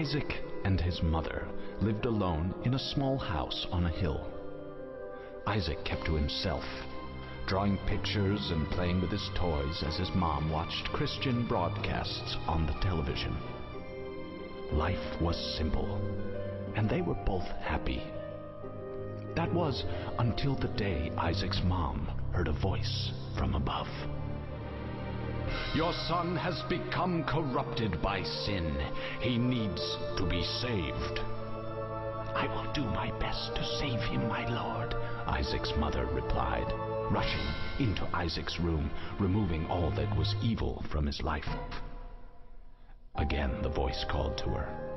Isaac and his mother lived alone in a small house on a hill. Isaac kept to himself, drawing pictures and playing with his toys as his mom watched Christian broadcasts on the television. Life was simple, and they were both happy. That was until the day Isaac's mom heard a voice from above. Your son has become corrupted by sin. He needs to be saved. I will do my best to save him, my lord, Isaac's mother replied, rushing into Isaac's room, removing all that was evil from his life. Again the voice called to her.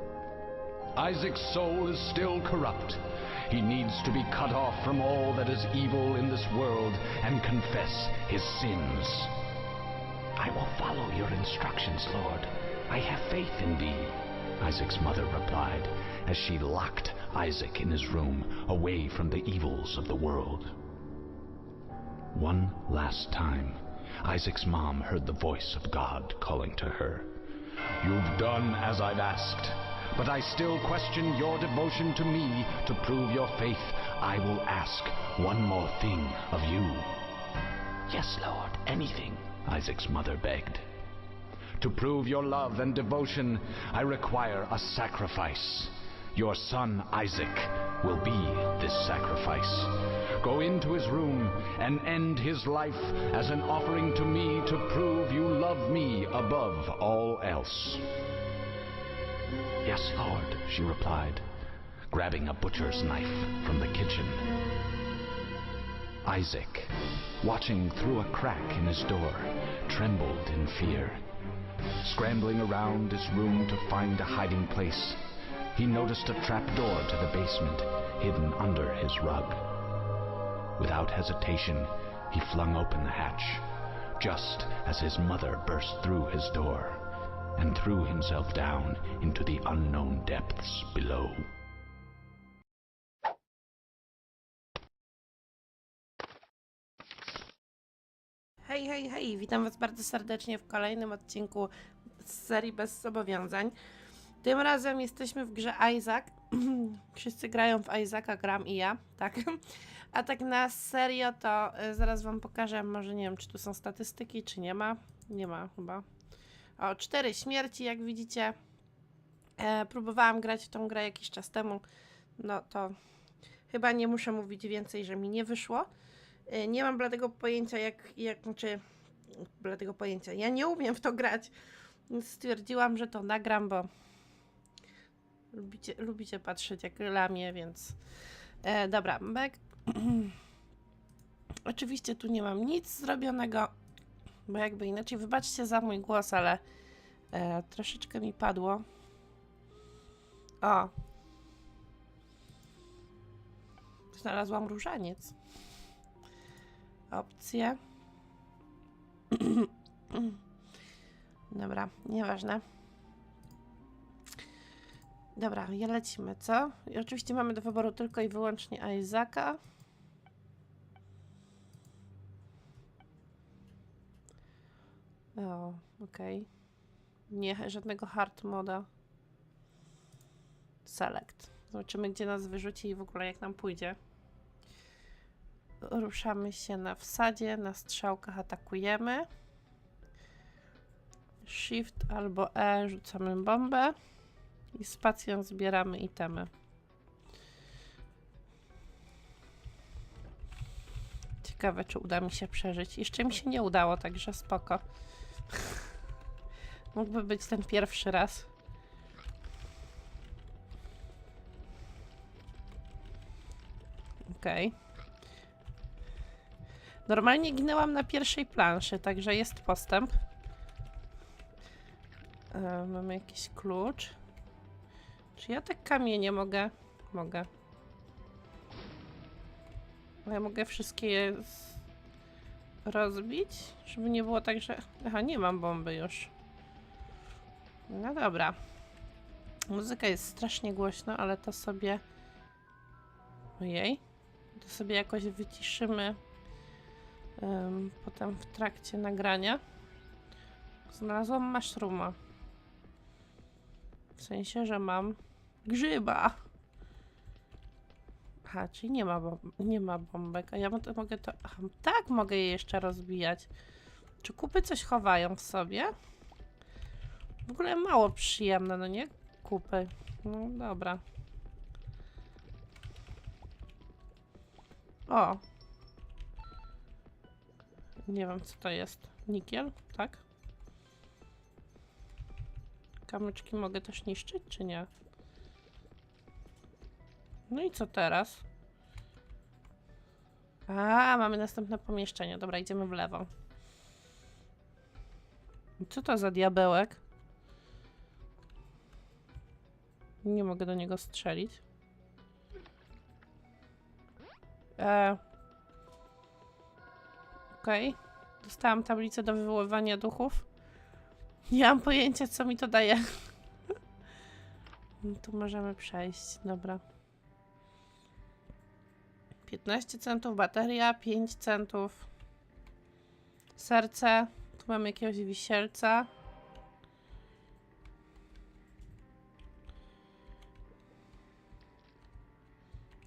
Isaac's soul is still corrupt. He needs to be cut off from all that is evil in this world and confess his sins. I will follow your instructions, Lord. I have faith in thee, Isaac's mother replied as she locked Isaac in his room away from the evils of the world. One last time, Isaac's mom heard the voice of God calling to her. You've done as I've asked, but I still question your devotion to me. To prove your faith, I will ask one more thing of you. Yes, Lord, anything, Isaac's mother begged. To prove your love and devotion, I require a sacrifice. Your son Isaac will be this sacrifice. Go into his room and end his life as an offering to me to prove you love me above all else. Yes, Lord, she replied, grabbing a butcher's knife from the kitchen. Isaac, watching through a crack in his door, trembled in fear. Scrambling around his room to find a hiding place, he noticed a trap door to the basement hidden under his rug. Without hesitation, he flung open the hatch, just as his mother burst through his door and threw himself down into the unknown depths below. Hej, hej, hej, witam Was bardzo serdecznie w kolejnym odcinku z serii Bez Zobowiązań. Tym razem jesteśmy w grze Isaac. Wszyscy grają w Isaaca, gram i ja, tak. A tak na serio to y, zaraz Wam pokażę, może nie wiem, czy tu są statystyki, czy nie ma. Nie ma chyba. O, cztery śmierci, jak widzicie. E, próbowałam grać w tą grę jakiś czas temu. No to chyba nie muszę mówić więcej, że mi nie wyszło. Y, Nie mam bladego pojęcia, jak, jak znaczy, bladego pojęcia. Ja nie umiem w to grać, stwierdziłam, że to nagram, bo lubicie, lubicie patrzeć, jak lamię, więc e, dobra, back. Oczywiście tu nie mam nic zrobionego, bo jakby inaczej, wybaczcie za mój głos, ale e, troszeczkę mi padło. O! Znalazłam różaniec opcje. Dobra, nieważne. Dobra, ja lecimy, co? I oczywiście mamy do wyboru tylko i wyłącznie Isaaca. O, okej. Nie, żadnego hard moda. Select. Zobaczymy, gdzie nas wyrzuci i w ogóle jak nam pójdzie. Ruszamy się na wsadzie, na strzałkach atakujemy. Shift albo E rzucamy bombę i spacją zbieramy itemy. Ciekawe, czy uda mi się przeżyć. Jeszcze mi się nie udało, także spoko. Mógłby być ten pierwszy raz. Okej. Okay. Normalnie ginęłam na pierwszej planszy, także jest postęp. E, mamy jakiś klucz. Czy ja te kamienie mogę? Mogę. Ja mogę wszystkie rozbić? Żeby nie było tak, że... Aha, nie mam bomby już. No dobra. Muzyka jest strasznie głośna, ale to sobie... Ojej. To sobie jakoś wyciszymy Ym, potem w trakcie nagrania znalazłam mashruma. W sensie, że mam grzyba. Aha, czyli nie ma, nie ma bombek, a ja to mogę to... Aha, tak, mogę je jeszcze rozbijać. Czy kupy coś chowają w sobie? W ogóle mało przyjemne, no nie? Kupy. No dobra. O! Nie wiem, co to jest. Nikiel, tak? Kamyczki mogę też niszczyć, czy nie? No i co teraz? A, mamy następne pomieszczenie. Dobra, idziemy w lewo. Co to za diabełek? Nie mogę do niego strzelić. E. Okej. Dostałam tablicę do wywoływania duchów. Nie mam pojęcia, co mi to daje. Tu możemy przejść, dobra. 15 centów bateria, 5 centów serce. Tu mamy jakiegoś wisielca.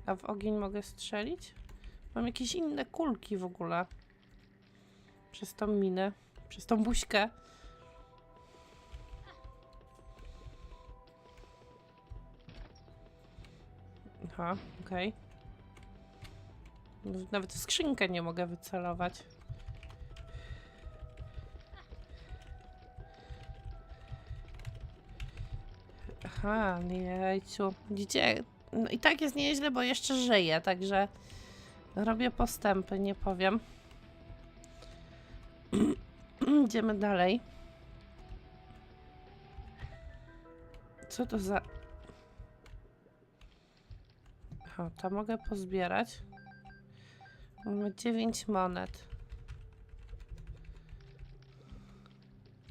A w ogień mogę strzelić? Mam jakieś inne kulki w ogóle. Przez tą minę. Przez tą buźkę. Aha, okej. Nawet w skrzynkę nie mogę wycelować. Aha, jejciu. Widzicie, no i tak jest nieźle, bo jeszcze żyję, także robię postępy, nie powiem. Idziemy dalej. Co to za... Aha, to mogę pozbierać. Mamy 9 monet.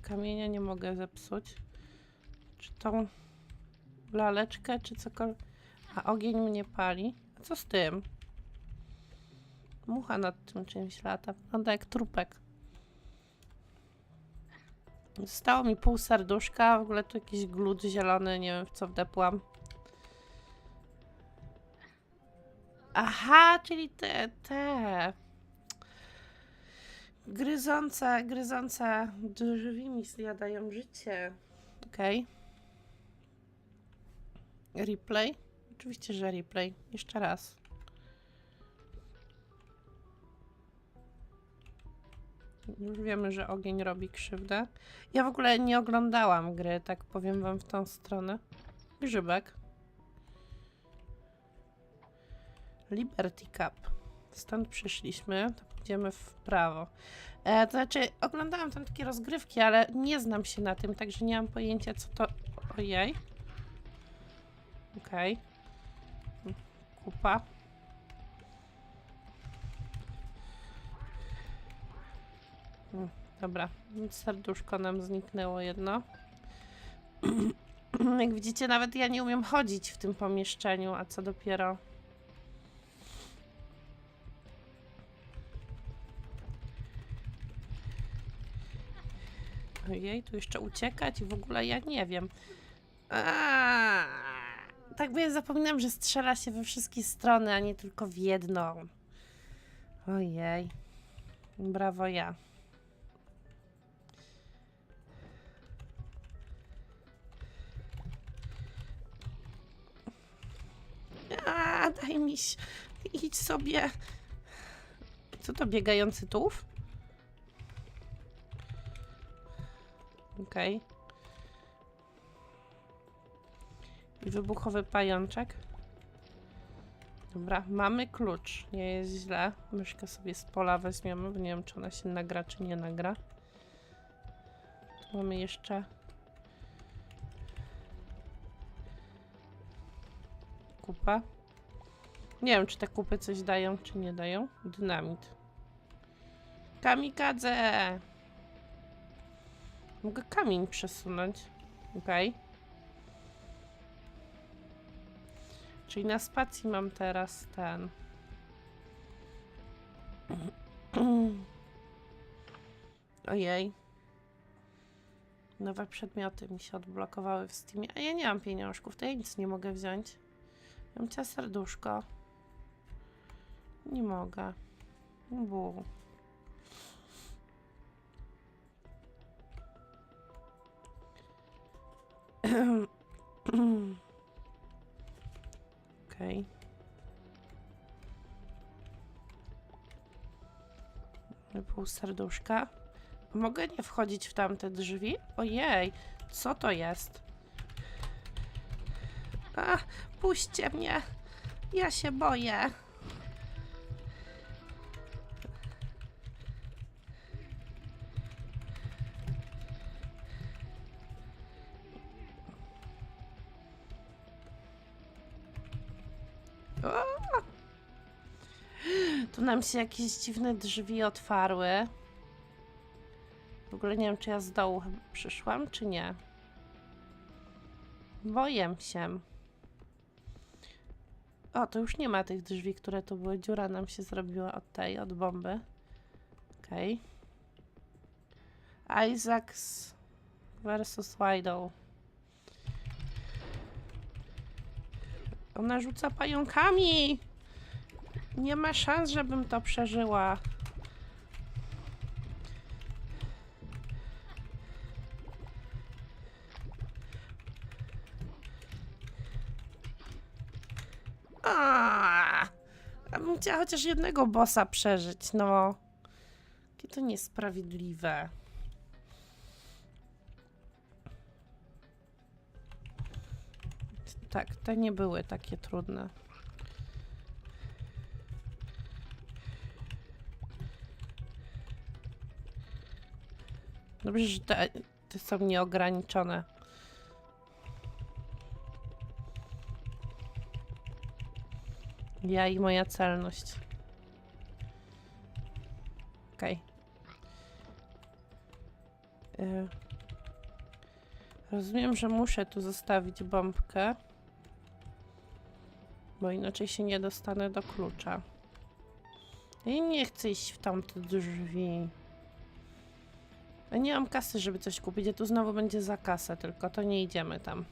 Kamienia nie mogę zepsuć. Czy tą laleczkę, czy cokolwiek. A ogień mnie pali. A co z tym? Mucha nad tym czymś lata. Wygląda jak trupek. Zostało mi pół serduszka. W ogóle tu jakiś glut zielony. Nie wiem w co wdepłam. Aha, czyli te, te. Gryzące, gryzące drzwi mi zjadają życie. Okej. Replay? Oczywiście, że replay. Jeszcze raz. Już wiemy, że ogień robi krzywdę. Ja w ogóle nie oglądałam gry, tak powiem wam w tą stronę. Grzybek. Liberty Cup. Stąd przyszliśmy, to pójdziemy w prawo. E, to znaczy, oglądałam tam takie rozgrywki, ale nie znam się na tym, także nie mam pojęcia, co to... Ojej. Okej. Kupa. Dobra, serduszko nam zniknęło jedno. Jak widzicie, nawet ja nie umiem chodzić w tym pomieszczeniu, a co dopiero. Ojej, tu jeszcze uciekać i w ogóle ja nie wiem. Aaaa, tak bo ja zapominam, że strzela się we wszystkie strony, a nie tylko w jedną. Ojej. Brawo ja. Daj mi się. Idź sobie. Co to biegający tułów? Okej. I wybuchowy pajączek. Dobra, mamy klucz. Nie jest źle. Myszkę sobie z pola weźmiemy, bo nie wiem, czy ona się nagra, czy nie nagra. Tu mamy jeszcze... Kupa. Nie wiem, czy te kupy coś dają, czy nie dają. Dynamit. Kamikadze! Mogę kamień przesunąć. Okej. Czyli na spacji mam teraz ten. Ojej. Nowe przedmioty mi się odblokowały w Steamie, a ja nie mam pieniążków, to ja nic nie mogę wziąć. Bym chciała serduszko. Nie mogę. Bu. Okej. Pół serduszka. Mogę nie wchodzić w tamte drzwi? Ojej, co to jest? A, puśćcie mnie. Ja się boję. Tu nam się jakieś dziwne drzwi otwarły. W ogóle nie wiem, czy ja z dołu przyszłam, czy nie. Boję się. O, to już nie ma tych drzwi, które tu były. Dziura nam się zrobiła od tej, od bomby. Okej. Isaacs versus Widow. Ona rzuca pająkami! Nie ma szans, żebym to przeżyła. A, ja bym chciała chociaż jednego bossa przeżyć, no. Jakie to niesprawiedliwe. Tak, te nie były takie trudne. Dobrze, że te, te są nieograniczone. Ja i moja celność. Okej. Y, Rozumiem, że muszę tu zostawić bombkę. Bo inaczej się nie dostanę do klucza. Ja nie chcę iść w tamte drzwi. Nie mam kasy, żeby coś kupić, a tu znowu będzie za kasę, tylko to nie idziemy tam.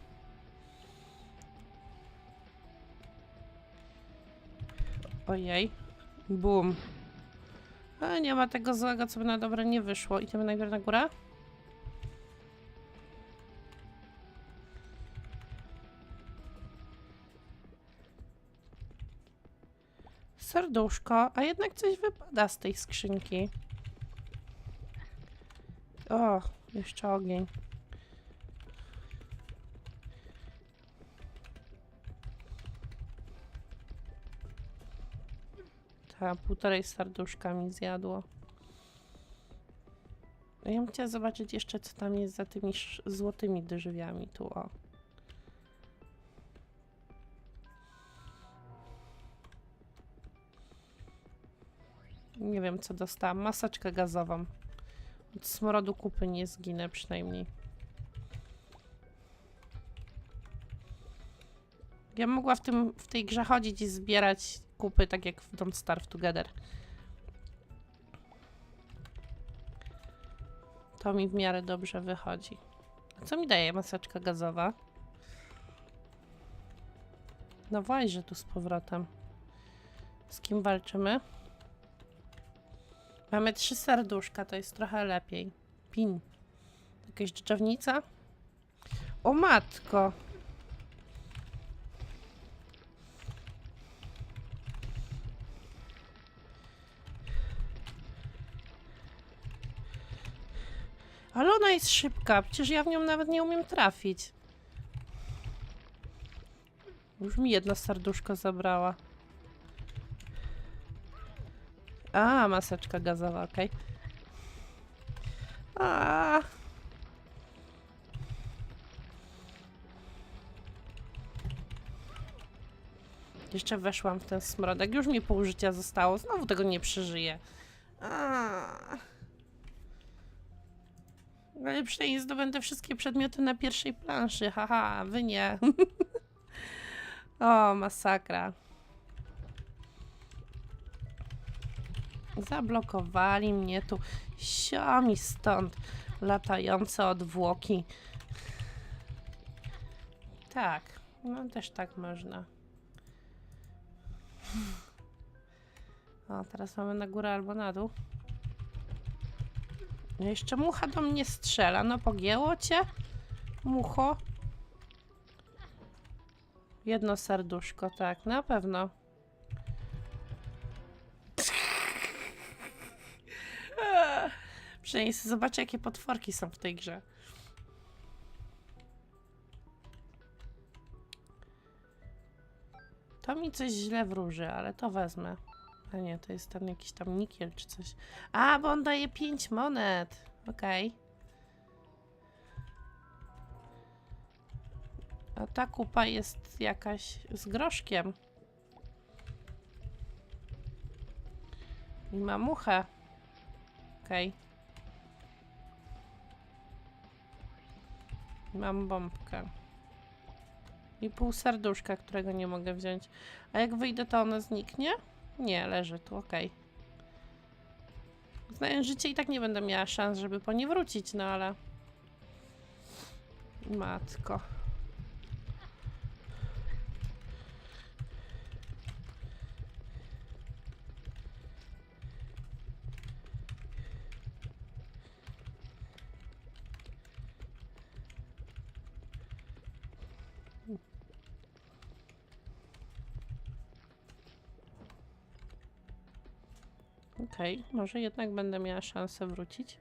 Ojej. Bum. A nie ma tego złego, co by na dobre nie wyszło. Idziemy najpierw na górę? Serduszko, a jednak coś wypada z tej skrzynki. O, jeszcze ogień. Ta, półtorej serduszka mi zjadło. A Ja bym chciała zobaczyć jeszcze, co tam jest za tymi złotymi drzwiami tu, o. Nie wiem, co dostałam. Maseczkę gazową. Od smrodu kupy nie zginę przynajmniej. Ja mogła w, tym, w tej grze chodzić i zbierać kupy, tak jak w Don't Starve Together. To mi w miarę dobrze wychodzi. A co mi daje maseczka gazowa? No właśnie, tu z powrotem. Z kim walczymy? Mamy trzy serduszka, to jest trochę lepiej. Pin. Jakaś dżdżownica? O matko! Ale ona jest szybka, przecież ja w nią nawet nie umiem trafić. Już mi jedno serduszko zabrała. A, maseczka gazowa, okej. A. Jeszcze weszłam w ten smrodek. Już mi pół życia zostało. Znowu tego nie przeżyję. A. Ale przynajmniej zdobędę wszystkie przedmioty na pierwszej planszy. Haha, wy nie. o, masakra. Zablokowali mnie tu. Siomi stąd. Latające odwłoki. Tak, no też tak można. O, teraz mamy na górę albo na dół. No Jeszcze mucha do mnie strzela. No pogięło cię? Mucho? Jedno serduszko, tak, na pewno. Przynajmniej zobaczę, jakie potworki są w tej grze. To mi coś źle wróży, ale to wezmę. A nie, to jest ten jakiś tam nikiel czy coś. A, bo on daje 5 monet. Okej. A ta kupa jest jakaś z groszkiem. I ma muchę. Okej. I Mam bombkę. I pół serduszka, którego nie mogę wziąć. A jak wyjdę, to ono zniknie? Nie, leży tu, okej. Znając życie i tak nie będę miała szans, żeby po nie wrócić, no ale... Matko. Okej, może jednak będę miała szansę wrócić.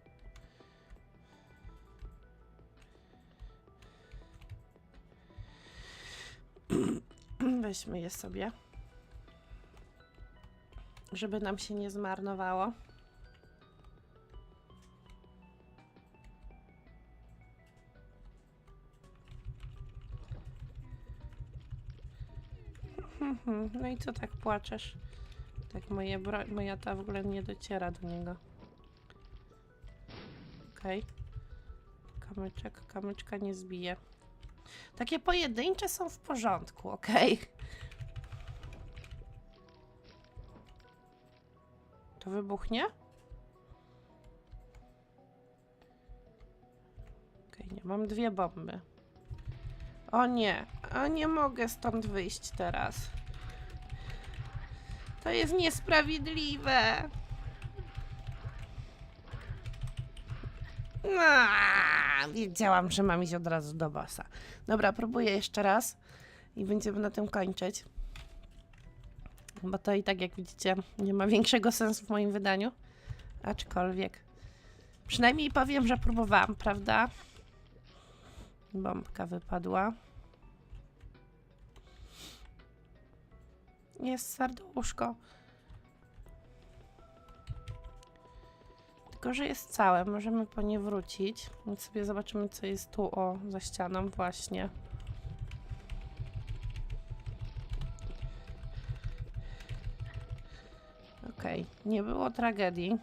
Weźmy je sobie. Żeby nam się nie zmarnowało. No i co tak płaczesz? Tak, moje bro- moja ta w ogóle nie dociera do niego. Okej. Kamyczek, kamyczka nie zbije. Takie pojedyncze są w porządku, okej. To wybuchnie? Okej, nie, mam dwie bomby. O nie, a nie mogę stąd wyjść teraz. To jest niesprawiedliwe. No, wiedziałam, że mam iść od razu do bossa. Dobra, próbuję jeszcze raz i będziemy na tym kończyć. Bo to i tak, jak widzicie, nie ma większego sensu w moim wydaniu. Aczkolwiek. Przynajmniej powiem, że próbowałam, prawda? Bombka wypadła. Jest serduszko. Tylko, że jest całe. Możemy po nie wrócić. Więc sobie zobaczymy, co jest tu, o, za ścianą właśnie. Okej, nie było tragedii.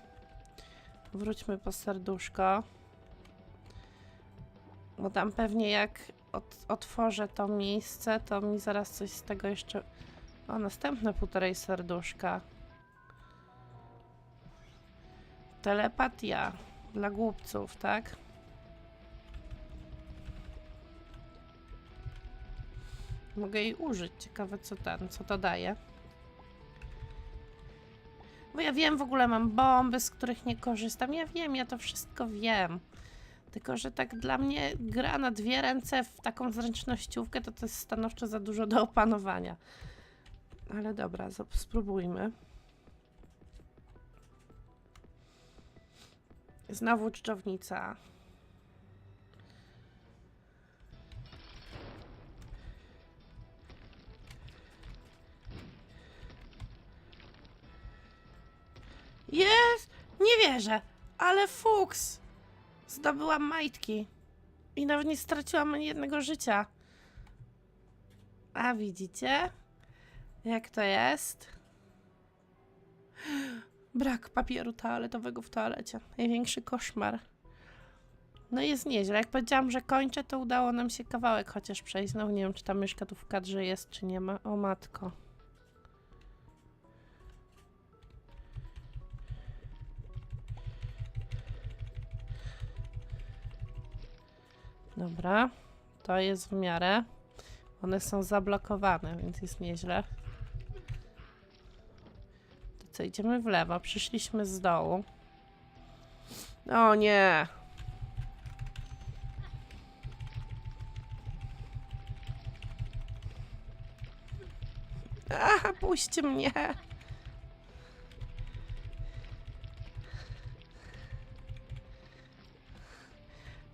Wróćmy po serduszko. Bo tam pewnie jak ot otworzę to miejsce, to mi zaraz coś z tego jeszcze... O, następne półtorej serduszka. Telepatia dla głupców, tak? Mogę jej użyć. Ciekawe, co ten, co to daje. Bo ja wiem, w ogóle mam bomby, z których nie korzystam. Ja wiem, ja to wszystko wiem. Tylko, że tak dla mnie gra na dwie ręce w taką zręcznościówkę, to to jest stanowczo za dużo do opanowania. Ale dobra, spróbujmy. Znowu czczownica. Jest! Nie wierzę! Ale fuks! Zdobyłam majtki. I nawet nie straciłam ani jednego życia. A widzicie? Jak to jest? Brak papieru toaletowego w toalecie. Największy koszmar. No jest nieźle. Jak powiedziałam, że kończę, to udało nam się kawałek chociaż przejść. No nie wiem, czy ta myszka tu w kadrze jest, czy nie ma. O matko. Dobra, to jest w miarę. One są zablokowane, więc jest nieźle. Co, idziemy w lewo. Przyszliśmy z dołu. O nie! Aha, puśćcie mnie!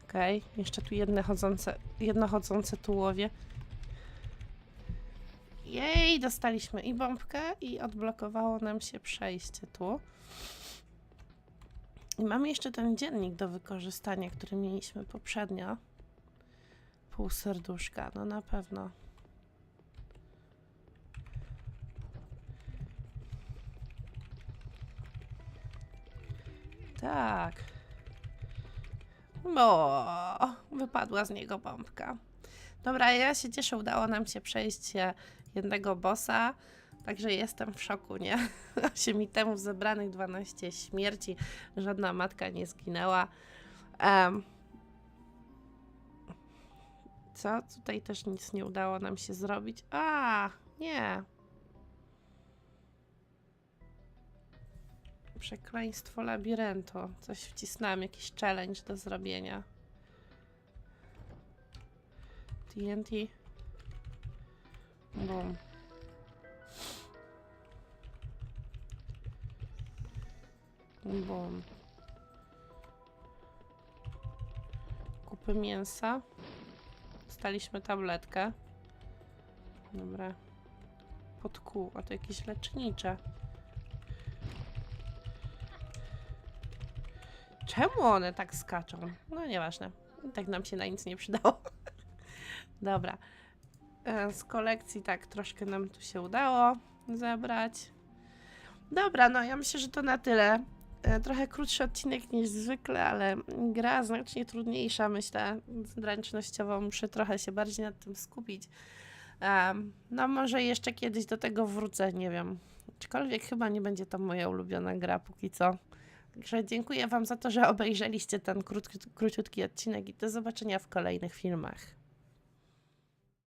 Okej, jeszcze tu jedne chodzące, jedno chodzące tułowie. Jej, dostaliśmy i bombkę i odblokowało nam się przejście tu. I mamy jeszcze ten dziennik do wykorzystania, który mieliśmy poprzednio. Pół serduszka, no na pewno. Tak. O, wypadła z niego bombka. Dobra, ja się cieszę, udało nam się przejść e, jednego bossa, także jestem w szoku, nie? 8 itemów zebranych, 12 śmierci, żadna matka nie zginęła. Em, co? Tutaj też nic nie udało nam się zrobić. A, nie. Przekleństwo labiryntu. Coś wcisnąłem, jakiś challenge do zrobienia. TNT. Bum. Bum. Kupy mięsa. Dostaliśmy tabletkę. Dobra. Pod kół, a to jakieś lecznicze. Czemu one tak skaczą? No nieważne. Tak nam się na nic nie przydało. Dobra. E, Z kolekcji tak troszkę nam tu się udało zebrać. Dobra, no ja myślę, że to na tyle. E, Trochę krótszy odcinek niż zwykle, ale gra znacznie trudniejsza, myślę, zręcznościowo. Muszę trochę się bardziej nad tym skupić. Em, No może jeszcze kiedyś do tego wrócę, nie wiem. Aczkolwiek chyba nie będzie to moja ulubiona gra póki co. Także dziękuję Wam za to, że obejrzeliście ten krótki, króciutki odcinek i do zobaczenia w kolejnych filmach.